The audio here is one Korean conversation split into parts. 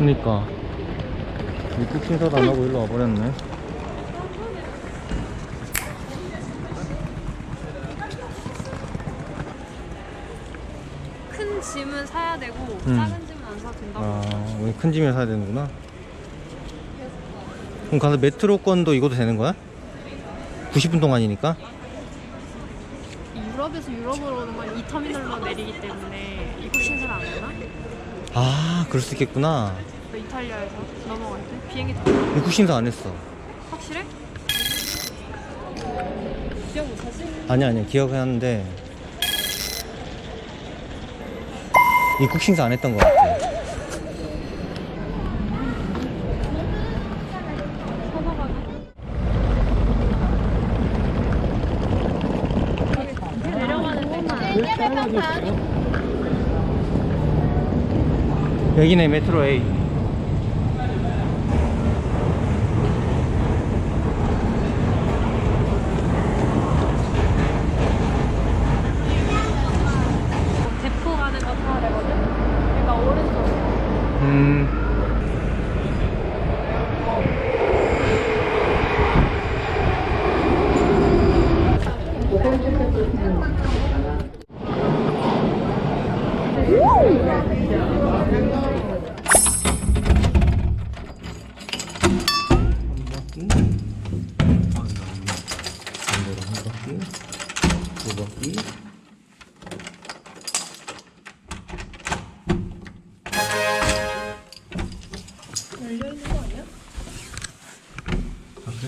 그니까 입국 심사도 안 하고 일로 와버렸네 큰 짐은 사야 되고 음. 작은 짐은 안 사도 된다고. 아 우리 큰 짐을 사야 되는구나 그럼 가서 메트로권도 이것도 되는 거야? 90분 동안이니까? 유럽에서 유럽으로 오는 건 이 터미널로 내리기 때문에 입국 심사를 안 하나? 아 그럴 수 있겠구나 너 이탈리아에서 넘어갈 때 비행기 타고 입국 심사 안 했어 확실해? 기억 못하지? 아니 아니 기억하는데 입국 심사 안 했던 것 같아 내려가는데 여기네 메트로 A 아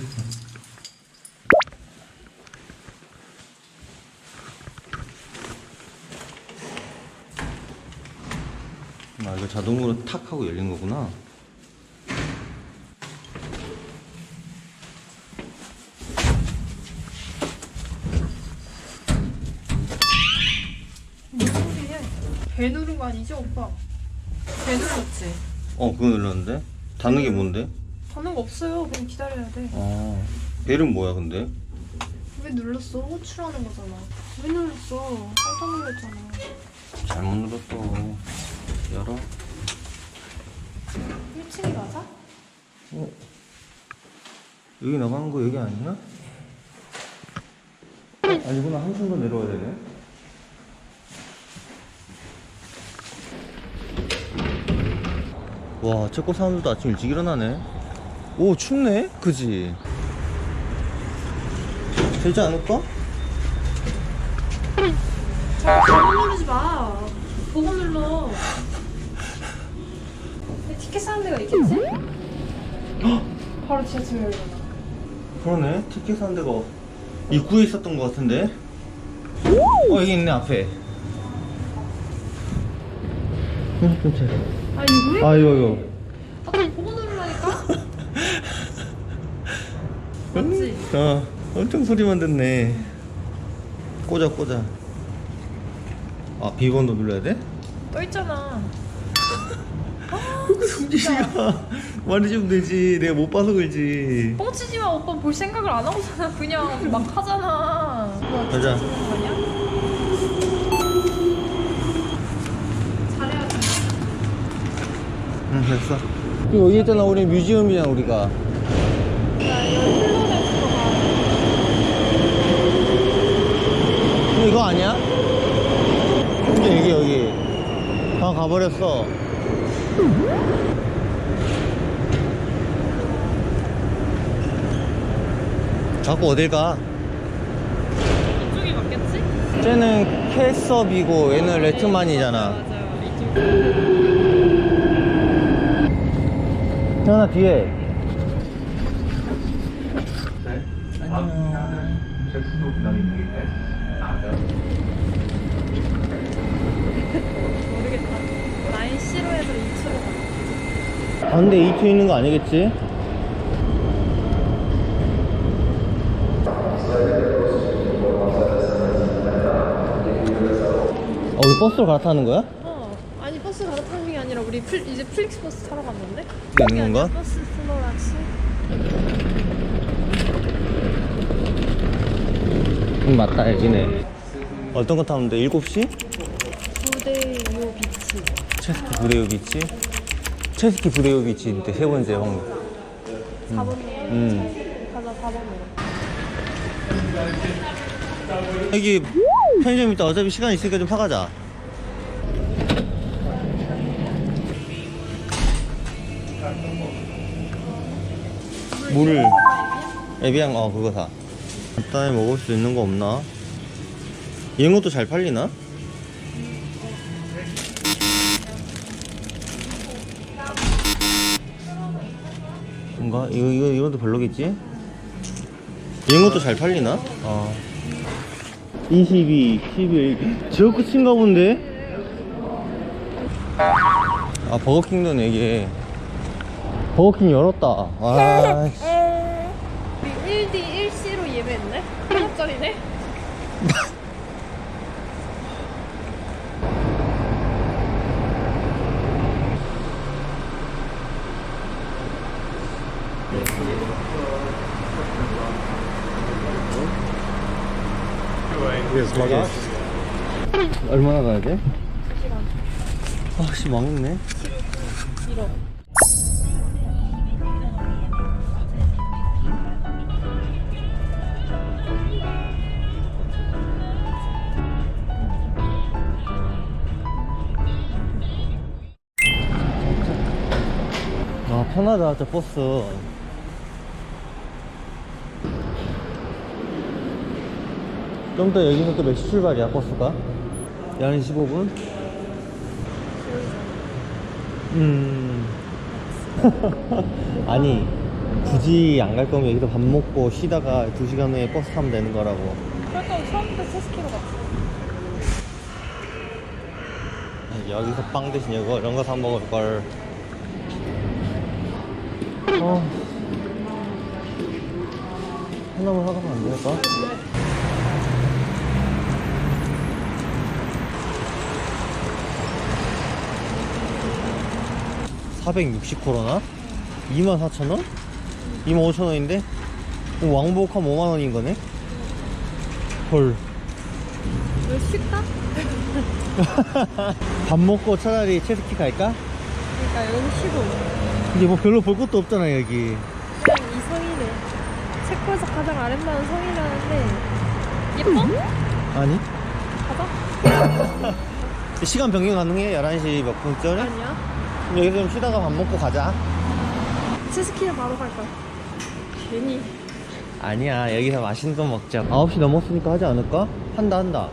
이거 자동으로 탁 하고 열린 거구나 무슨 소리야? 배 누른 거 아니지 오빠? 배 눌렀지? 어 그거 눌렀는데? 닫는 게 뭔데? 거 없어요 그냥 기다려야 돼 아 벨은 뭐야 근데? 왜 눌렀어? 호출하는 거잖아 왜 눌렀어? 깜짝 놀랐잖아 잘못 눌렀어 열어 1층이 맞아? 어? 여기 나가는 거 여기 아니야? 아니구나 한층 더 내려와야 되네 와 체코 사람들도 아침 일찍 일어나네 오 춥네 그지? 되지 않을까? 잘못 누르지 마 보고 눌러 티켓 사는 데가 있겠지? 바로 지하철 그러네 티켓 산 데가 입구에 있었던 것 같은데 어 여기 있네 앞에 응 근처에 아 이거 왜? 아유 아유 아까 보고 맞지? 어 엄청 소리만 듣네. 꽂아 꽂아. 아 비번도 눌러야 돼? 떠 있잖아. 그 성진이가 말해주면 되지. 내가 못 봐서 그러지. 뻥치지 마. 오빠 볼 생각을 안 하고잖아. 그냥 막 하잖아. 가자? 잘해야지 응 됐어. 여기 있잖아. 우리 뮤지엄이야 우리가. 나 이거 플로렌스로 가 어, 이거 아니야? 여기 여기 여기. 아 가버렸어. 자꾸 어딜 가? 이쪽이 맞겠지? 쟤는 캐섭이고 얘는 레트만이잖아. 맞아요 이쪽. 태연아 뒤에. 안녕. 모르겠다 라인 C로에서 2층으로 가아 근데 E2 있는 거 아니겠지? 어, 우리 버스로 갈아타는 거야? 어 아니 버스 갈아타는 게 아니라 우리 플, 이제 플릭스 버스 타러 갔는데? 있는 건가? 버스 플로락스 응 맞다 여기네 어떤 거 타면 돼? 7시? 부대요 비치 체스트 부대역 있지? 체스키 브레이오비치 이제 세 번째 항목 4번으로. 음. 가자 4번으로. 여기 편의점 있다 어차피 시간 있으니까 좀 사가자 물을 에비앙 어 그거 사 간단히 먹을 수 있는 거 없나? 이런 것도 잘 팔리나? 뭔가? 이거, 이거, 이것도 별로겠지? 이런 것도 잘 팔리나? 어. 22, 11. 저 끝인가 본데? 아, 버거킹도 4개. 버거킹 열었다. 와, 씨. 우리 1D 1C로 예매했네? 하나짜리네? 얼마나 가야 돼? 2시간. 아, 씨, 망했네. 1억. 아, 편하다, 저 버스. 좀 더 여기서 또 몇 시 출발이야, 버스가? 11시 15분? 음. 아니, 굳이 안 갈 거면 여기서 밥 먹고 쉬다가 2시간 후에 버스 타면 되는 거라고. 그러니까 처음부터 체스키로 갔어. 여기서 빵 대신 이거 이런 거 사 먹을 걸. 어. 하나만 사가면 안 될까? (460코로나) (24,000원) (25,000원인데) 왕복하면 (5만원인 거네) 헐 왜 쉴까? 밥 먹고 차라리 체스키 갈까? 그러니까 여기 쉬고. 근데 뭐 별로 볼 것도 없잖아 여기 그냥 이 성이네. 체코에서 가장 아름다운 성이라는데 예뻐? 아니 가자. 시간 변경 가능해? 11시 몇 분쯤에? 아니야. 여기서 좀 쉬다가 밥 먹고 가자 체스키는 바로 갈 거야. 괜히. 아니야 여기서 맛있는 거 먹자 9시 넘었으니까 하지 않을까? 한다 한다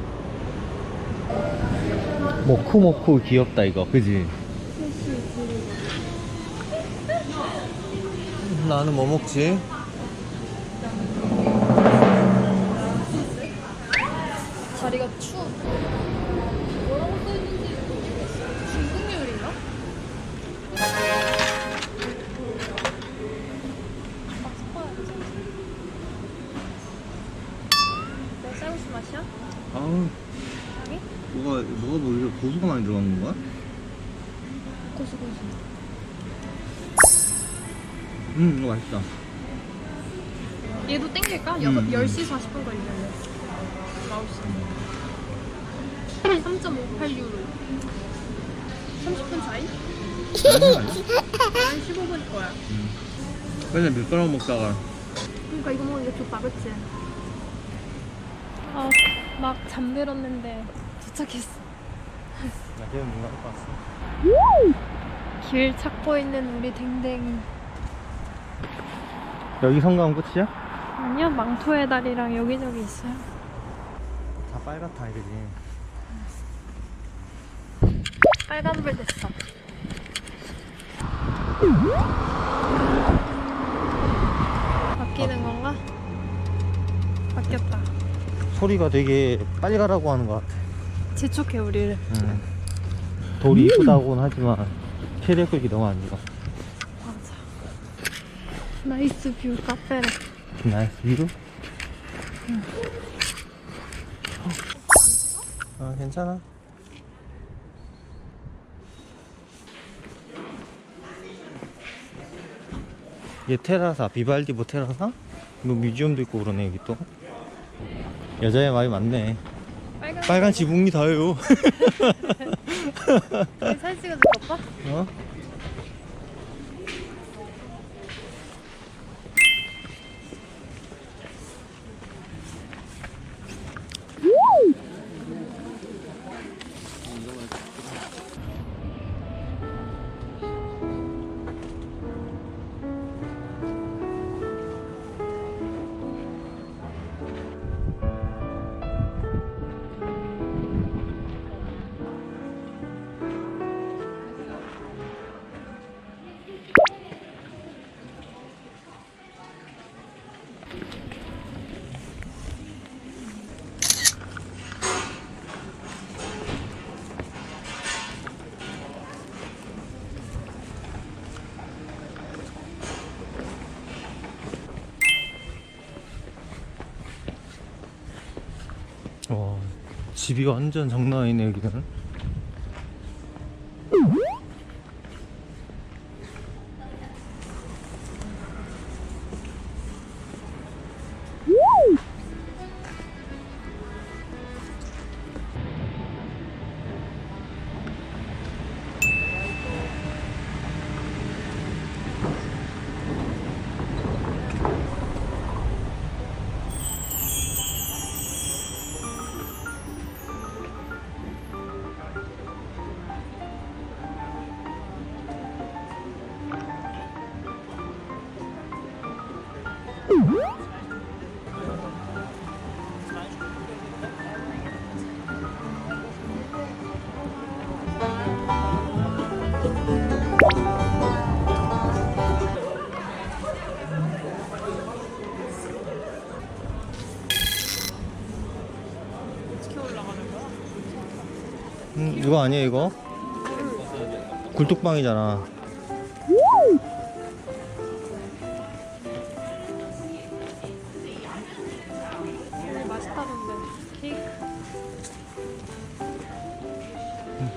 모쿠 모쿠 귀엽다 이거 그지? 나는 뭐 먹지? 뭐가 뭐가 뭐 이렇게 고수가 많이 들어간 건가? 고수 고수. 음 이거 맛있다 얘도 땡길까? 여, 음. 10시 40분 걸리겠네. 9시. 3.58유로. 30분 차이? 아니야? 한 15분 거야. 맨날 밀가루 먹다가 그러니까 이거 먹으니까 좋다, 그치? 아, 막 잠들었는데 도착했어. 나 걔는 뭔가 봤어 길 찾고 있는 우리 댕댕이. 여기 성가면 끝이야? 아니요, 망토의 다리랑 여기저기 있어요. 다 빨갛다 이거지 빨간불 됐어. 바뀌는 건가? 바뀌었다. 소리가 되게 빨리 가라고 하는 것 같아 재촉해 우리를. 음. 돌이 이쁘다고는 하지만 캐리어격이 너무 안 좋아 맞아. 나이스 뷰 카페래. 나이스 위로? 아 괜찮아 얘 테라사 비발디보 테라사? 뭐 뮤지엄도 있고 그러네 여기 또 여자의 말이 많네 빨간. 빨간 지붕이 다예요 우리 사진 찍어줄 거 오빠? 어? 와 집이 완전 장난 아니네 여기는 음, 이거 아니야 이거? 굴뚝방이잖아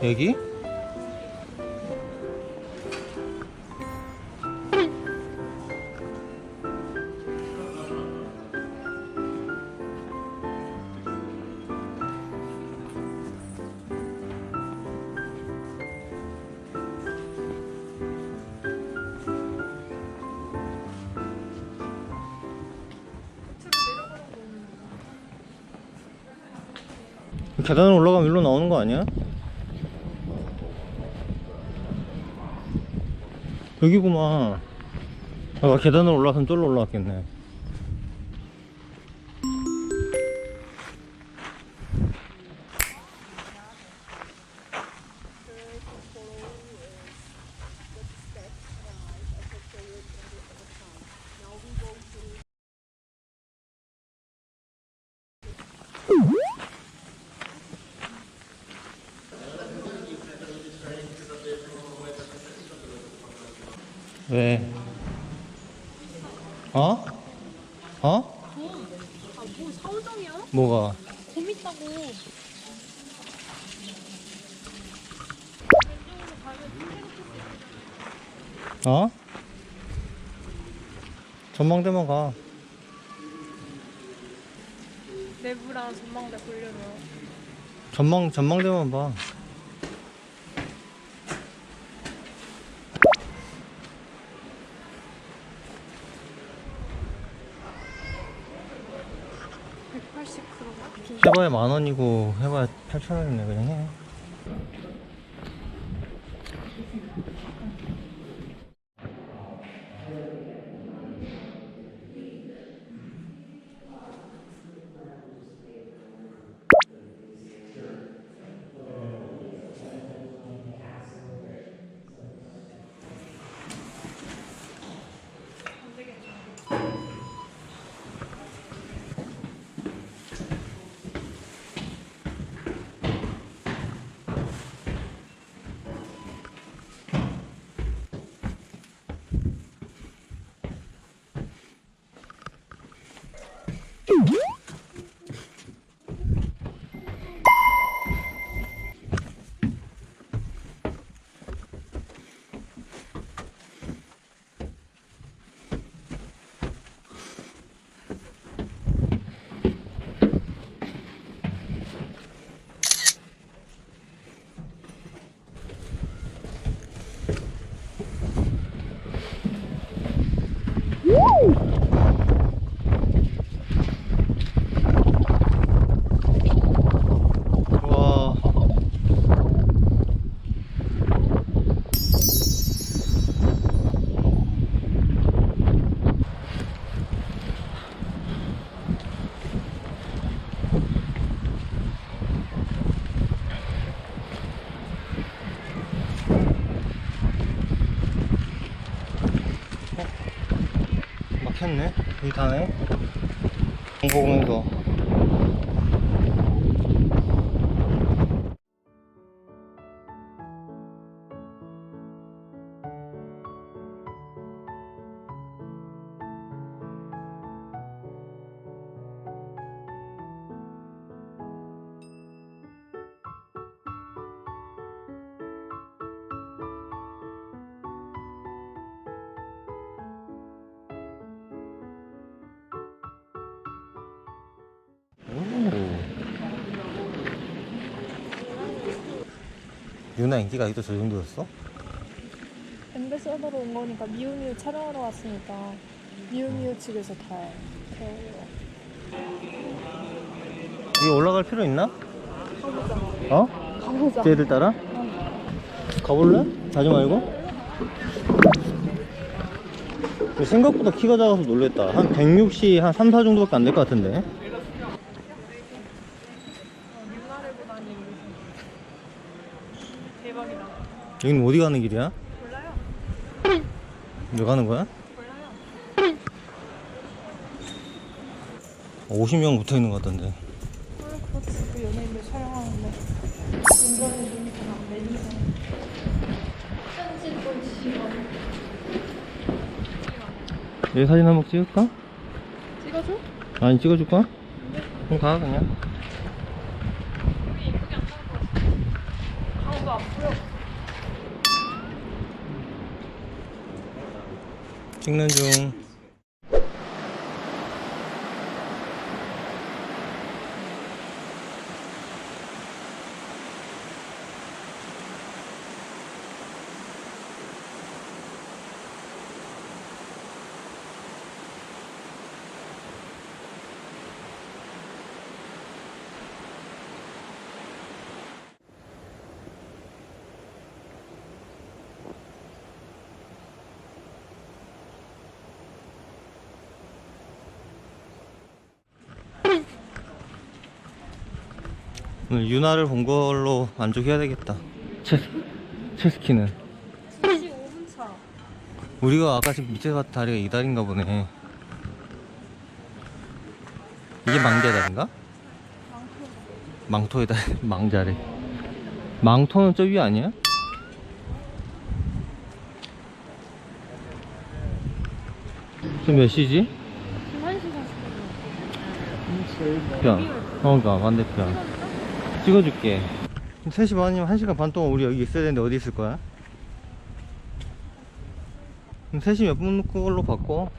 여기? 계단을 올라가면 일로 나오는 거 아니야? 여기구만. 아, 계단을 올라가면 쫄로 올라갔겠네. 왜? 어? 어? 아뭐 서울점이야? 뭐가? 곰 있다고 어? 전망대만 가. 내부랑 전망대 보려면 전망 전망대만 봐. 백 180kg 해봐야 만 원이고 해봐야 8천 원이네 그냥 해. 막혔네? 여기 다네? 공보면서 유나 인기가 아직도 저 정도였어? 엠베서더로 온 거니까 미우미우 촬영하러 왔으니까 미우미우 측에서 다 어, 여기 올라갈 필요 있나? 어? 가보자. 쟤들 따라? 가볼래? 가지 말고? 생각보다 키가 작아서 놀랬다. 한 160, 한 3, 4 정도밖에 안 될 것 같은데. 다니는 대박이다. 여기는 어디 가는 길이야? 몰라요? 왜 가는 거야? 몰라요? 50명 붙어 있는 것 같던데. 아, 그렇지. 그 연예인들 촬영하는데. 운전해 주니까. 편집본 직원. 여기 사진 한 번 찍을까? 찍어줘? 아니, 찍어줄까? 그럼 가, 그냥. 여기 이쁘게 안 나올 것 같아. 강도 안 보여. 찍는 중. 오늘 유나를 본 걸로 만족해야 되겠다. 체스, 체스키는. 75분 차. 우리가 아까 지금 밑에 갔던 다리가 이 다리인가 보네. 이게 망자의 다리인가? 망토의 다리, 망자래. 망토는 저 위 아니야? 지금 몇 시지? 지금 1시 40분. 편. 어, 그니까, 반대편. 찍어줄게. 3시 반이면 1시간 반 동안 우리 여기 있어야 되는데 어디 있을 거야? 그럼 3시 몇 분 걸로 바꿔?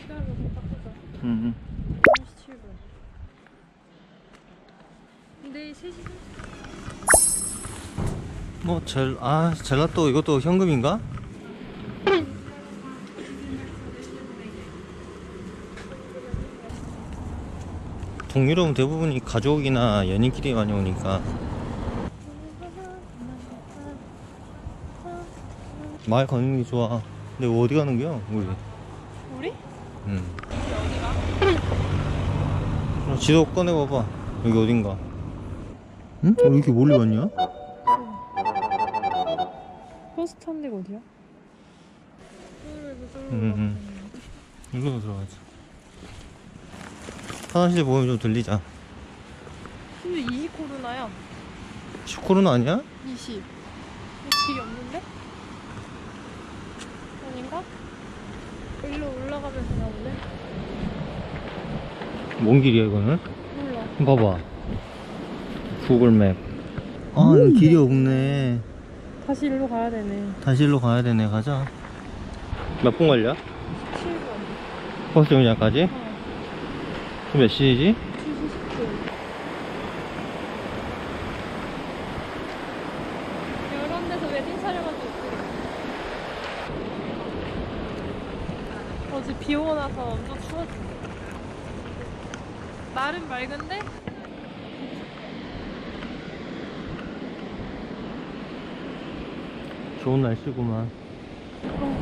시간을 좀 바꾸자. 응, 응. 1시 7분. 근데 3시 뭐, 젤, 아, 젤라또 이것도 현금인가? 동유럽은 대부분이 가족이나 연인끼리 많이 오니까 말 거는 게 좋아. 근데 어디 가는 거야, 우리? 우리? 응. 그럼 지도 꺼내봐봐. 여기 어딘가. 응? 왜 이렇게 멀리 왔냐? 버스 탄 데가 어디야? 응, 응. 이리로 들어가자. 화장실 보면 좀 들리자. 근데 20 코로나야. 시코르는 아니야? 20. 길이 없는데? 아닌가? 일로 올라가면서 나오네? 뭔 길이야, 이거는? 몰라. 봐봐. 구글맵. 아, 여기 길이 없네. 다시 일로 가야 되네. 다시 일로 가야 되네. 가자. 몇 분 걸려? 7분. 버스 정류장까지? 어. 지금 몇 시지? 2시 10분. 이런 데서 웨딩 촬영한 적 있거든. 어제 비 오고 나서 엄청 추웠어. 날은 맑은데? 좋은 날씨구만. 어,